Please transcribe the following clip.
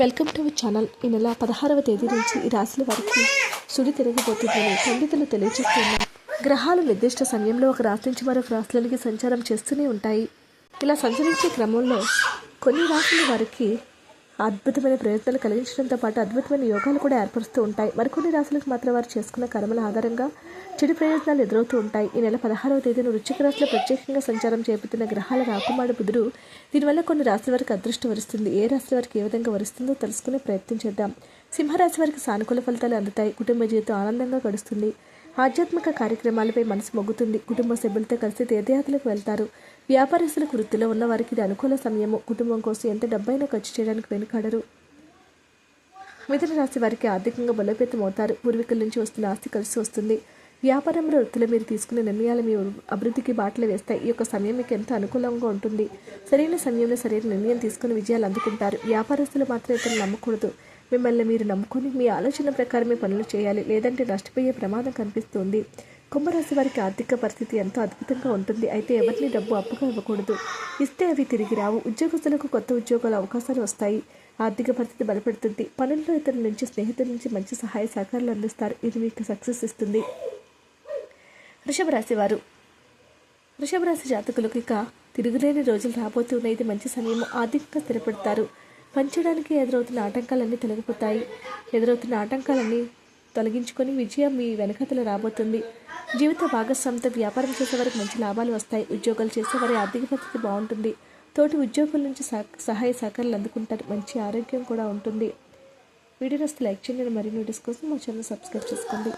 Welcome to our channel. ఈ నెల పదహారవ తేదీ నుంచి ఈ రాశుల వారికి సుడి తిరగబోతుందని పండితులు తెలియజేస్తున్నారు. గ్రహాలు నిర్దిష్ట సమయంలో ఒక రాశి నుంచి మరొక రాశులకి సంచారం చేస్తూనే ఉంటాయి. ఇలా సంచరించే క్రమంలో కొన్ని రాశుల వారికి అద్భుతమైన ప్రయత్నాలు కలిగించడంతో పాటు అద్భుతమైన యోగాలు కూడా ఏర్పరుస్తూ ఉంటాయి. మరికొన్ని రాశులకు మాత్రం వారు చేసుకున్న కర్మల ఆధారంగా చెడు ప్రయోజనాలు ఎదురవుతూ ఉంటాయి. ఈ నెల పదహారవ తేదీన వృశ్చిక రాశిలో ప్రత్యేకంగా సంచారం చేపడుతున్న గ్రహాల రాకుమాడు బుధుడు దీనివల్ల కొన్ని రాశుల వారికి అదృష్టం వరుస్తుంది. ఏ రాశి వారికి ఏ విధంగా వరుస్తుందో తెలుసుకునే ప్రయత్నం చేద్దాం. సింహరాశి వారికి సానుకూల ఫలితాలు అందుతాయి. కుటుంబ జీవితం ఆనందంగా గడుస్తుంది. ఆధ్యాత్మిక కార్యక్రమాలపై మనసు మొగ్గుతుంది కుటుంబ సభ్యులతో కలిసి తీర్థయాత్రలకు వెళ్తారు. వ్యాపారస్తులకు వృత్తిలో ఉన్న వారికి ఇది అనుకూల సమయము. కుటుంబం కోసం ఎంత డబ్బైనా ఖర్చు చేయడానికి వెనుకాడరు. మిథున రాశి వారికి ఆర్థికంగా బలోపేతం అవుతారు. పూర్వీకుల నుంచి వస్తున్న ఆస్తి కలిసి వస్తుంది. వ్యాపారంలో వృత్తిలో మీరు తీసుకునే నిర్ణయాలు మీ అభివృద్ధికి బాటలు వేస్తాయి. ఈ యొక్క సమయం మీకు ఎంతో అనుకూలంగా ఉంటుంది. సరైన సమయంలో సరైన నిర్ణయం తీసుకుని విజయాలు అందుకుంటారు. వ్యాపారస్తులు మాత్రం ఇతరులు నమ్మకూడదు. మిమ్మల్ని మీరు నమ్ముకొని మీ ఆలోచన ప్రకారమే పనులు చేయాలి. లేదంటే నష్టపోయే ప్రమాదం కనిపిస్తుంది. కుంభరాశి వారికి ఆర్థిక పరిస్థితి ఎంతో అద్భుతంగా ఉంటుంది. అయితే ఎవరిని డబ్బు అప్పుగా ఇవ్వకూడదు. ఇస్తే అవి తిరిగి రావు. ఉద్యోగస్తులకు కొత్త ఉద్యోగాల అవకాశాలు వస్తాయి. ఆర్థిక పరిస్థితి బలపడుతుంది. పనుల్లో ఇతరుల నుంచి స్నేహితుల నుంచి మంచి సహాయ సహకారాలు అందిస్తారు. ఇది మీకు సక్సెస్ ఇస్తుంది. వృషభ రాశి వారు. వృషభ రాశి జాతకులకు ఇక తిరుగులేని రోజులు రాబోతున్నాయి. ఇది మంచి సమయం. ఆర్థికంగా స్థిరపడతారు. పంచడానికి ఎదురవుతున్న ఆటంకాలన్నీ తొలగిపోతాయి. ఎదురవుతున్న ఆటంకాలన్నీ తొలగించుకొని విజయం మీ వెనకతలు రాబోతుంది. జీవిత భాగస్వామితో వ్యాపారం చేసేవారికి మంచి లాభాలు వస్తాయి. ఉద్యోగాలు చేసేవారి ఆర్థిక పరిస్థితి బాగుంటుంది. తోటి ఉద్యోగుల నుంచి సహాయ సహకారాలు అందుకుంటారు. మంచి ఆరోగ్యం కూడా ఉంటుంది. వీడియో వస్తే లైక్ చేయండి. మరిన్ని వీడియోస్ కోసం మా ఛానల్ సబ్స్క్రైబ్ చేసుకోండి.